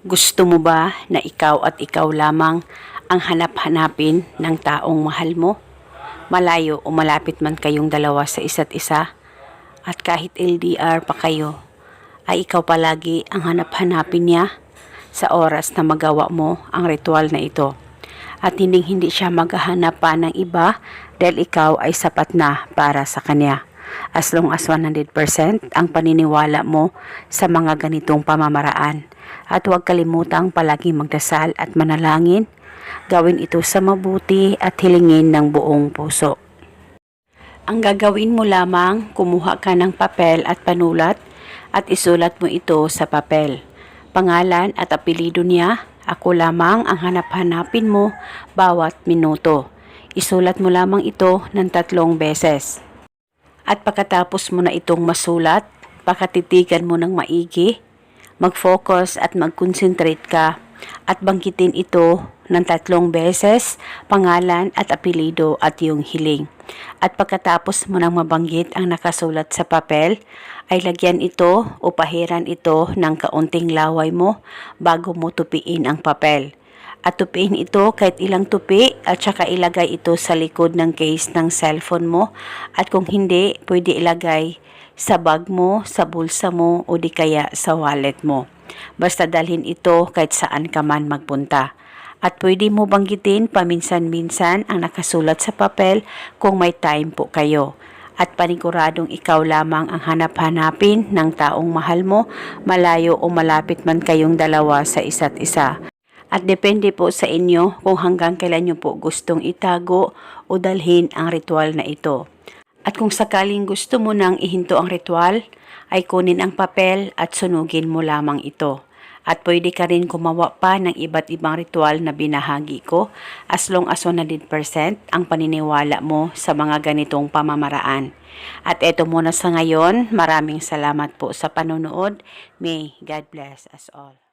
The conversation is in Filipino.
Gusto mo ba na ikaw at ikaw lamang ang hanap-hanapin ng taong mahal mo? Malayo o malapit man kayong dalawa sa isa't isa? At kahit LDR pa kayo, ay ikaw palagi ang hanap-hanapin niya sa oras na magawa mo ang ritual na ito. At hindi hindi siya maghahanap pa ng iba dahil ikaw ay sapat na para sa kanya. As long as 100% ang paniniwala mo sa mga ganitong pamamaraan. At huwag kalimutang palaging magdasal at manalangin. Gawin ito sa mabuti at hilingin ng buong puso. Ang gagawin mo lamang, kumuha ka ng papel at panulat at isulat mo ito sa papel. Pangalan at apelido niya, ako lamang ang hanap-hanapin mo bawat minuto. Isulat mo lamang ito ng tatlong beses. At pagkatapos mo na itong masulat, pakatitigan mo ng maigi, mag-focus at mag-concentrate ka at bangkitin ito ng tatlong beses, pangalan at apelido at yung hiling. At pagkatapos mo nang mabanggit ang nakasulat sa papel, ay lagyan ito o pahiran ito ng kaunting laway mo bago mo tupiin ang papel. At tupiin ito kahit ilang tupi at saka ilagay ito sa likod ng case ng cellphone mo at kung hindi, pwede ilagay sa bag mo, sa bulsa mo o di kaya sa wallet mo. Basta dalhin ito kahit saan ka man magpunta. At pwede mo banggitin paminsan-minsan ang nakasulat sa papel kung may time po kayo. At paniguradong ikaw lamang ang hanap-hanapin ng taong mahal mo, malayo o malapit man kayong dalawa sa isa't isa. At depende po sa inyo kung hanggang kailan nyo po gustong itago o dalhin ang ritual na ito. At kung sakaling gusto mo nang ihinto ang ritual, ay kunin ang papel at sunugin mo lamang ito. At pwede ka rin gumawa pa ng iba't ibang ritual na binahagi ko as long as 100% ang paniniwala mo sa mga ganitong pamamaraan. At eto muna sa ngayon, maraming salamat po sa panonood. May God bless us all.